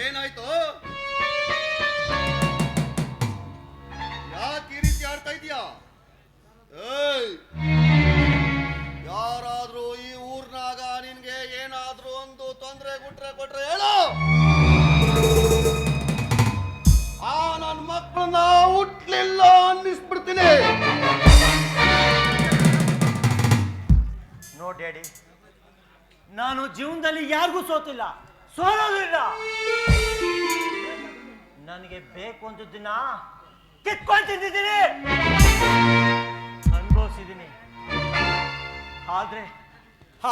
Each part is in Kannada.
ಏನಾಯ್ತು? ಯಾಕೆ ಈ ರೀತಿ ಆಡ್ತಾ ಇದೀಯಾ ಏಯ್! ಯಾರಾದ್ರೂ ಈ ಊರ್ನಾಗ ನಿನ್ಗೆ ಏನಾದ್ರೂ ಒಂದು ತೊಂದರೆ ಗುಟ್ರೆ ಕೊಟ್ರೆ ಹೇಳು! ಆ ನನ್ನ ಮಕ್ಕಳನ್ನ ಹುಟ್ಲಿಲ್ಲ ಅನ್ನಿಸ್ಬಿಡ್ತೀನಿ. ನೋ ಡ್ಯಾಡಿ ನಾನು ಜೀವನದಲ್ಲಿ ಯಾರಿಗೂ ಸೋತಿಲ್ಲ. ಸೋಲೋದಿಲ್ಲ ನನಗೆ ಬೇಕು ದಿನ ಕಿತ್ಕೊಂಡು ತಿಂದಿದ್ದೀನಿ. ಅನುಭವಿಸಿದ್ದೀನಿ ಆದ್ರೆ?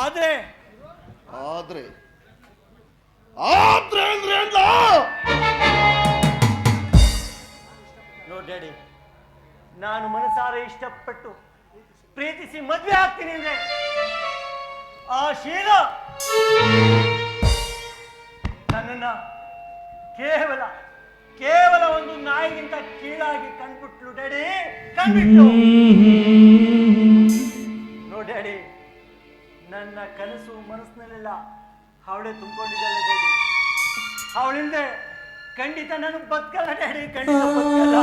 ಆದ್ರೆ? ಆದ್ರೆ? ಆದ್ರೆ ಅಂದ್ರೆ ಅಲ್ಲ ನೋ ಡ್ಯಾಡಿ ನಾನು ಮನಸಾರೆ ಇಷ್ಟಪಟ್ಟು ಪ್ರೀತಿಸಿ ಮದುವೆ ಆಗ್ತೀನಿ ಅಂದ್ರೆ ಆ ಶೀಲ. ನನ್ನನ್ನ ಕೇವಲ ಕೇವಲ ಒಂದು ನಾಯಿಗಿಂತ ಕೀಳಾಗಿ ಕಂಡ್ಬಿಟ್ಲು ಡ್ಯಾಡಿ. ಕಂಡ್ಬಿಟ್ಲು ನೋ ಡ್ಯಾಡಿ, ನನ್ನ ಕನಸು ಮನಸ್ಸಿನಲ್ಲೆಲ್ಲ ಅವಳೇ ತುಂಬಿಕೊಂಡಿದ್ದಾಳೆ ಡ್ಯಾಡಿ. ಅವಳಿಂದೆ ಖಂಡಿತ ನನಗೆ ಬದುಕಲ್ಲ ಡ್ಯಾಡಿ, ಖಂಡಿತ ಬದುಕಲ್ಲ.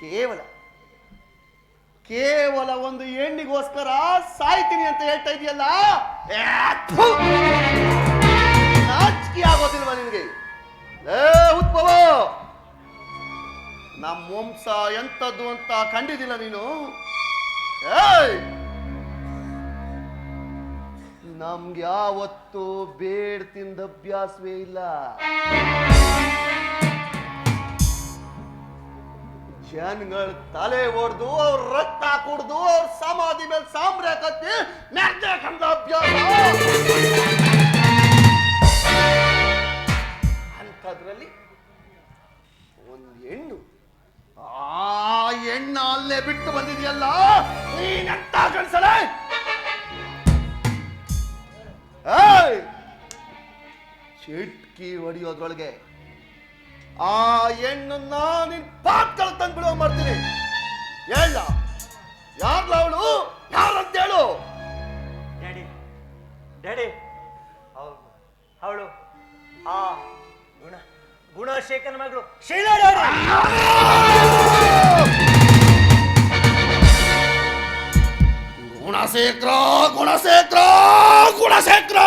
ಕೇವಲ ಕೇವಲ ಒಂದು ಹೆಣ್ಣಿಗೋಸ್ಕರ ಸಾಯ್ತೀನಿ ಅಂತ ಹೇಳ್ತಾ ಇದೆಯಲ್ಲ? ನಾಚಿಕೆ ಆಗೋದಿಲ್ವಾ ನಿನಗೆ? ಏ ಉದ್ಭವ! ನಮ್ಮ ವಂಶ ಎಂಥದ್ದು ಅಂತ ಕಂಡಿದ್ದಿಲ್ಲ ನೀನು? ಏಯ್! ನಮ್ಗೆ ಯಾವತ್ತು ಬೇಡ್ ತಿಂದ ಅಭ್ಯಾಸವೇ ಇಲ್ಲ. ಜನಗಳ ತಲೆ ಒಡೆದು ಅವ್ರ ರಕ್ತ ಕುಡ್ದು, ಅವ್ರ ಸಮಾಧಿ ಮೇಲೆ ಸಾಂಬ್ರೆ ಕತ್ತಿ ಅಭ್ಯಾಸ ಅಂಥದ್ರಲ್ಲಿ ಒಂದು ಹೆಣ್ಣು. ಆ ಹೆಣ್ಣ ಅಲ್ಲೇ ಬಿಟ್ಟು ಬಂದಿದೆಯಲ್ಲ ನೀನೆಂತ ಕಳ್ಸಲ! ಚಿಟ್ಕಿ ಹೊಡಿಯೋದ್ರೊಳಗೆ ಆ ಹೆಣ್ಣನ್ನ ನಿನ್ ಪಾತ್ಗಳು ತಂದು ಬಿಡುವ ಮಾಡ್ತೀನಿ. ಹೇಳ. ಯಾರ್ಲ ಅವಳು? ಯಾರಂತ ಹೇಳು. ಡ್ಯಾಡಿ ಡ್ಯಾಡಿ ಅವಳು ಅವಳು ಆ ಗುಣ ಗುಣಶೇಖರ ಮಗಳು. ಶೀಲಾ ಗುಣಶೇಖರ ಗುಣಶೇಖರ ಗುಣಶೇಖರ!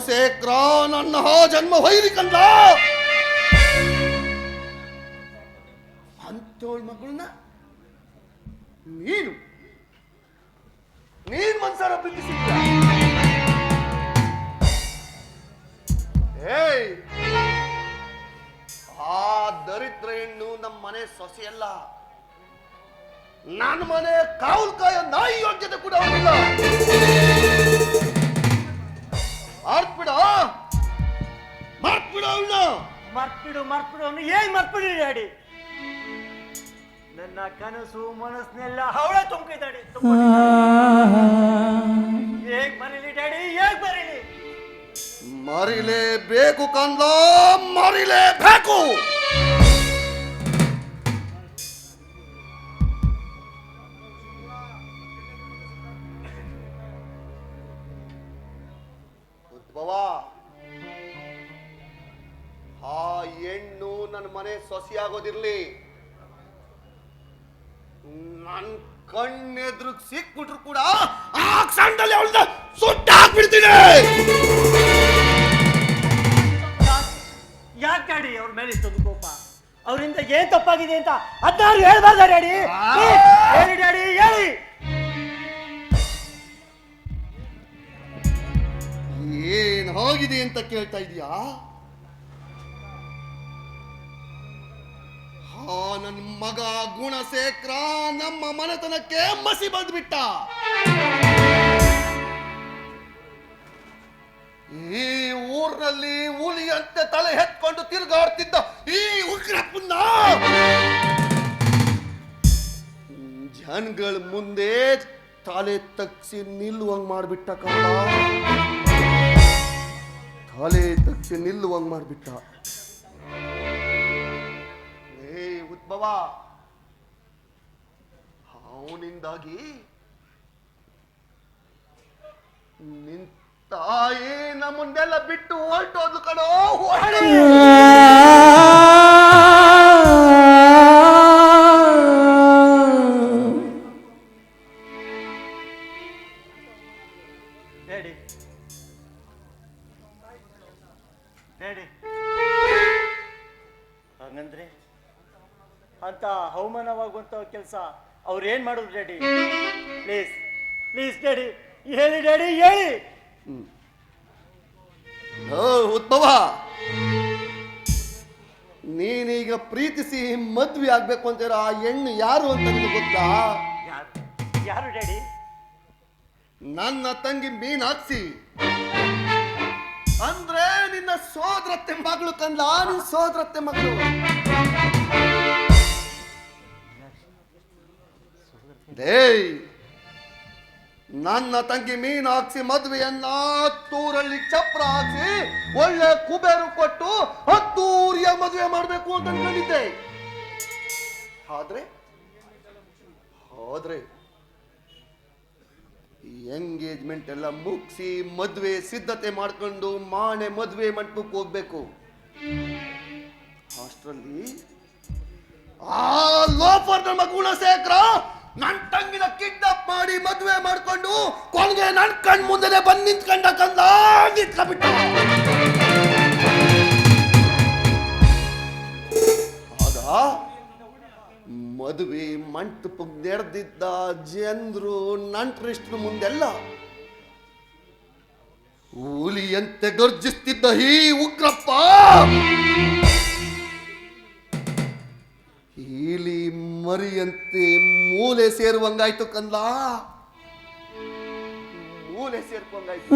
ಗುಣಶೇಖರ ನನ್ನ ಜನ್ಮ ಹೊಯ್ರಿ ಕಂದ ಅಂತೋಳ್ ಮಗಳನ್ನ ನೀನು, ನೀನ್ ಮನ್ಸಾರ ಪ್ರೀತಿಸಿದ್ಯ ಏಯ್, ಆ ದರಿದ್ರ ಹೆಣ್ಣು ನಮ್ಮ ಮನೆ ಸೊಸೆಯಲ್ಲ. ನನ್ನ ಮನೆ ಕಾವಲ್ ಕಾಯ ನಾಯಿ ಯೋಗ್ಯತೆ ಕೂಡ ಅವನಿಲ್ಲ. ಡ್ಯಾಡಿ ನನ್ನ ಕನಸು ಮನಸ್ಸನ್ನೆಲ್ಲ ಅವಳ ತುಂಬಿದ್ದಾಳೆ. ಹೇಗ್ ಬರೀಲಿ ಡ್ಯಾಡಿ ಹೇಗ್ ಬರೀಲಿ ಮರಿಲೇಬೇಕು ಕಂದ ಮರಿಲೇಬೇಕು! ಸೊಸೆಯಾಗೋದಿರ್ಲಿ ನನ್ ಕಣ್ಣೆದ್ರು ಸಿಕ್ಬಿಟ್ರು ಕೂಡ ಆ ಕ್ಷಣದಲ್ಲಿ ಅವಳ ಸುಟ್ಟ ಹಾಕ್ಬಿಡ್ತೀನಿ. ಯಾಕೆ ಡ್ಯಾಡಿ ಅವ್ರ ಮೇಲೆ ಇಷ್ಟೊಂದು ಕೋಪ? ಅವರಿಂದ ಏನ್ ತಪ್ಪಾಗಿದೆ ಅಂತ ಹದಿನಾರು ಹೇಳ್ಬಾರ್ದ ಡ್ಯಾಡಿ? ಹೇಳಿ ಡ್ಯಾಡಿ ಹೇಳಿ. ಏನ್ ಹೋಗಿದೆ ಅಂತ ಕೇಳ್ತಾ ಇದೀಯಾ? ಹಾ ನನ್ನ ಮಗ ಗುಣಶೇಖರ ನಮ್ಮ ಮನೆತನಕ್ಕೆ ಮಸಿ ಬಂದ್ಬಿಟ್ಟ. ಈ ಊರಿನಲ್ಲಿ ಹುಲಿಯಂತೆ ತಲೆ ಎತ್ಕೊಂಡು ತಿರುಗಾಡ್ತಿದ್ದ ಈ ಉಗ್ರಪ್ಪನ್ನ ಜನಗಳ ಮುಂದೆ ತಲೆ ತಗ್ಸಿ ನಿಲ್ಲುವಂಗ್ ಮಾಡ್ಬಿಟ್ಟ ಕಣ ತಲೆ ತಗ್ಸಿ ನಿಲ್ಲುವಂಗ್ ಮಾಡ್ಬಿಟ್ಟ. ಉದ್ಭವ ಅವನಿಂದಾಗಿ ನಿಂತಾಯೇ ನಮ್ಮನ್ನೆಲ್ಲ ಬಿಟ್ಟು ಹೊರಟೋದು ಕಣೋ. ಕೆಲಸ ಅವ್ರು ಏನು ಮಾಡೋದು ಡ್ಯಾಡಿ? ಪ್ಲೀಸ್ ಪ್ಲೀಸ್ ಡ್ಯಾಡಿ ಹೇಳಿ ಡ್ಯಾಡಿ ಹೇಳಿ. ಓ ಉದ್ಭವ. ನೀನೀಗ ಪ್ರೀತಿಸಿ ಮದ್ವೆ ಆಗ್ಬೇಕು ಅಂತೀರ? ಆ ಹೆಣ್ಣು ಯಾರು ಅಂತ ನಿಮ್ಗೆ ಗೊತ್ತಾ? ಯಾರು? ಯಾರು ಡ್ಯಾಡಿ? ನನ್ನ ತಂಗಿ ಮೀನಾಕ್ಷಿ. ಅಂದ್ರೆ ನಿನ್ನ ಸೋದರತ್ತೆ ಮಗಳು ಕಂದ ನಿನ್ನ ಸೋದರತ್ತೆ ಮಗಳು. ಡೇಯ್ ನನ್ನ ತಂಗಿ ಮೀನಾಕ್ಸಿ ಮದುವೆಯನ್ನ ಹತ್ತೂರಲ್ಲಿ ಚಪ್ರ ಹಾಕಿ ಒಳ್ಳೆ ಕುಬೇರು ಕೊಟ್ಟು ಹತ್ತೂರಿಯ ಮದುವೆ ಮಾಡಬೇಕು ಅಂತ ಅನ್ಕೊಂಡಿದ್ದೆ ಆದ್ರೆ? ಹೋದ್ರೆ ಎಂಗೇಜ್ಮೆಂಟ್ ಎಲ್ಲ ಮುಗಿಸಿ ಮದುವೆ ಸಿದ್ಧತೆ ಮಾಡ್ಕೊಂಡು ಮಾಣೆ ಮದುವೆ ಮಂಟಪಕ್ಕೆ ಹೋಗ್ಬೇಕು. ಅಷ್ಟರಲ್ಲಿ ಆ ಲೋಫರ್ ನಮ್ಮ ಗುಣಶೇಖರ ನನ್ ತಂಗಿನ ಕಿಡ್ನಾಪ್ ಮಾಡಿ ಮದುವೆ ಮಾಡ್ಕೊಂಡು ಕೊನೆಗೆ ನನ್ ಕಣ್ ಮುಂದೆ ಬಂದ್ ನಿಂತ್ಕಂಡ ಕಂದ ಮದುವೆ ಮಂಟಪಕ್ಕೆ ನೆರೆದಿದ್ದ ಜನರು ನಂಟ್ರಿಷ್ಟ್ರ ಮುಂದೆಲ್ಲ ಹುಲಿಯಂತೆ ಗರ್ಜಿಸ್ತಿದ್ದ ಈ ಉಗ್ರಪ್ಪ. ಮರಿಯಂತೆ ಮೂಲೆ ಸೇರುವಂಗಾಯ್ತು ಕಂದ ಮೂಲೆ ಸೇರ್ಕೊಂಗಾಯ್ತು.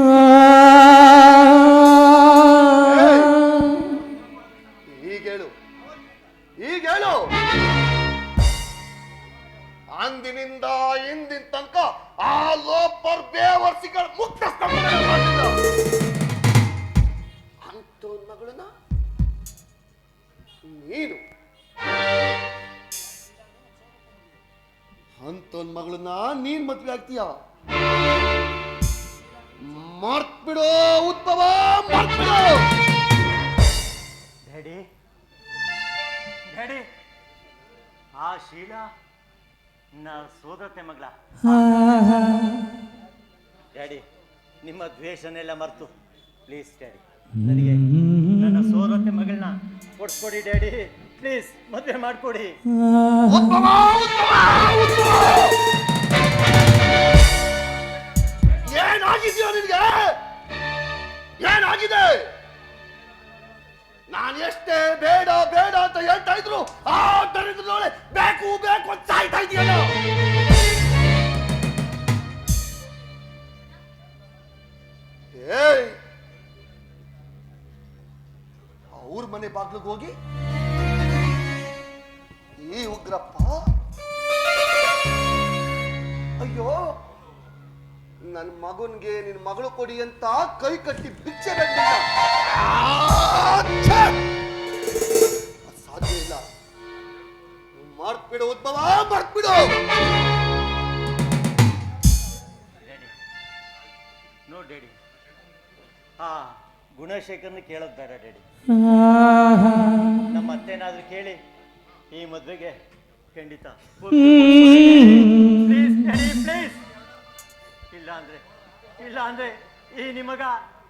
ಅಂತವನ್ ಮಗಳನ್ನ ನೀನ್ ಮದ್ವೆ ಆಗ್ತೀಯ? ಮಾರ್ತ್ಬಿಡೋ ಉದ್ಭವ ಮಾರ್ತ್ಬಿಡೋ! ಡ್ಯಾಡಿ ಡ್ಯಾಡಿ, ಆ ಶೀಲಾ ನಾ ಸೋದರತೆ ಮಗಳ. ಡ್ಯಾಡಿ, ನಿಮ್ಮ ದ್ವೇಷನೆಲ್ಲ ಮರ್ತು. ಪ್ಲೀಸ್, ಡ್ಯಾಡಿ, ನನಗೆ ನನ್ನ ಸೋದರತೆ ಮಗಳನ್ನ ಕೊಡ್ಕೊಡಿ ಡ್ಯಾಡಿ. ಪ್ಲೀಸ್, ಮದುವೆ ಮಾಡ್ಕೊಡಿ. ಏನಾಗಿದೆಯೋ ನಿನ್ಗೆ? ಏನಾಗಿದೆ? ನಾನು ಎಷ್ಟೇ ಬೇಡ ಬೇಡ ಅಂತ ಹೇಳ್ತಾ ಇದ್ರು ಆ ದರಿದ್ರದೊಳೆ ಬೇಕು ಬೇಕು ಅಂತ ಸಾಯ್ತಾ ಇದೆಯಲ್ಲ ಏಯ್! ಅವ್ರ ಮನೆ ಬಾಗ್ಲಿಗೆ ಹೋಗಿ ಈ ಉಗ್ರಪ್ಪ. ಅಯ್ಯೋ ನನ್ನ ಮಗನ್ಗೆ ನಿನ್ನ ಮಗಳು ಕೊಡಿ ಅಂತ ಕೈ ಕಟ್ಟಿ ಬಿಚ್ಚೆ ಸಾಧ್ಯ ಇಲ್ಲ. ಮಾಡ್ಬಿಡು ಉದ್ಭವ ಮಾಡ್ಬಿಡು ಡ್ಯಾಡಿ ನೋ ಡ್ಯಾಡಿ ಆ ಗುಣಶೇಖರ್ನ ಕೇಳೋದು ಬೇಡ ಡ್ಯಾಡಿ ನಮ್ಮ ಅತ್ತೆನಾದ್ರೂ ಕೇಳಿ. ಈ ಮದುವೆಗೆ ಖಂಡಿತ ಪ್ಲೀಸ್ ಡ್ಯಾಡಿ ಪ್ಲೀಸ್ ಇಲ್ಲ ಅಂದ್ರೆ ಇಲ್ಲ ಅಂದ್ರೆ ಈ ನಿಮಗ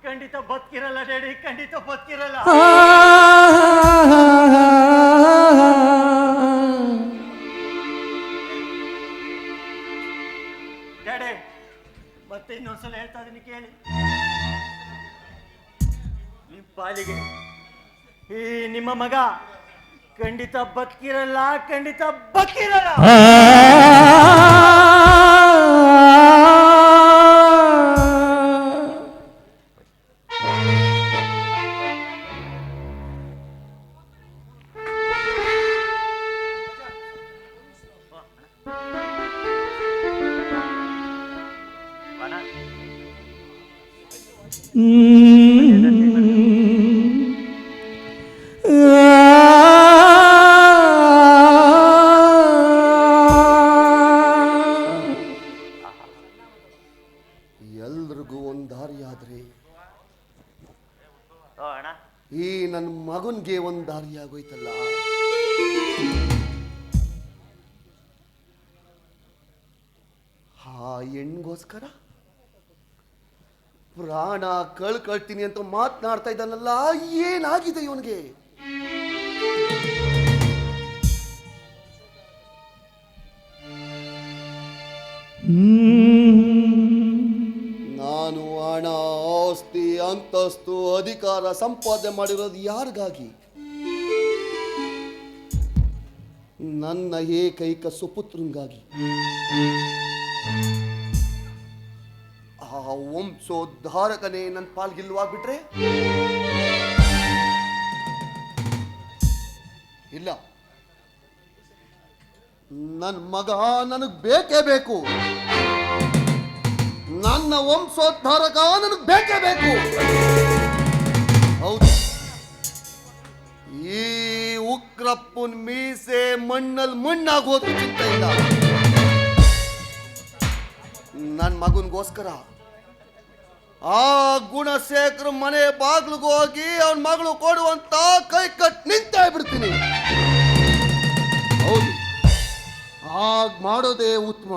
ಖಂಡಿತ ಬದುಕಿರಲ್ಲ ಡ್ಯಾಡಿ ಖಂಡಿತ ಬದುಕಿರಲ್ಲ ಡ್ಯಾಡಿ ಮತ್ತೆ ಇನ್ನೊಂದ್ಸಲ ಹೇಳ್ತಾ ಇದೀನಿ ಕೇಳಿ ನಿಮ್ ಪಾಲಿಗೆ ಈ ನಿಮ್ಮ ಮಗ ಖಂಡಿತ ಬಕ್ಕಿರಲ್ಲ ಖಂಡಿತ ಬಕ್ಕಿರಲ್ಲ ಬಣ. ಹೆಣ್ಗೋಸ್ಕರ ಪ್ರಾಣ ಕಳ್ಕೊಳ್ತೀನಿ ಅಂತ ಮಾತನಾಡ್ತಾ ಇದ್ದಾನಲ್ಲ, ಏನಾಗಿದೆ ಇವನಿಗೆ? ನಾನು ಹಣ, ಆಸ್ತಿ, ಅಂತಸ್ತು, ಅಧಿಕಾರ ಸಂಪಾದನೆ ಮಾಡಿರೋದು ಯಾರಿಗಾಗಿ? ನನ್ನ ಏಕೈಕ ಸುಪುತ್ರನಿಗಾಗಿ. ವಂಶೋದ್ಧಾರಕನೇ ನನ್ನ ಪಾಲ್ಗಿಲ್ವಾಗ್ಬಿಟ್ರೆ ಇಲ್ಲ. ನನ್ನ ಮಗ ನನಗ್ ಬೇಕೇ ಬೇಕು. ನನ್ನ ವಂಶೋದ್ಧಾರಕ ನನಗ್ ಬೇಕೇ ಬೇಕು. ಹೌದು. ಈ ಉಗ್ರಪ್ಪನ್ ಮೀಸೆ ಮಣ್ಣಲ್ಲಿ ಮಣ್ಣಾಗೋದು ಚಿಂತೆ ಇಲ್ಲ ನನ್ನ ಮಗನ್ಗೋಸ್ಕರ ಆ ಗುಣಶೇಖರ್ ಮನೆ ಬಾಗ್ಲಿಗೆ ಹೋಗಿ ಅವನ ಮಗಳು ಕೊಡುವಂತ ಕೈ ಕಟ್ ನಿಂತೇ ಬಿಡ್ತೀನಿ. ಹೌದು. ಆಗ ಮಾಡೋದೇ ಉತ್ತಮ.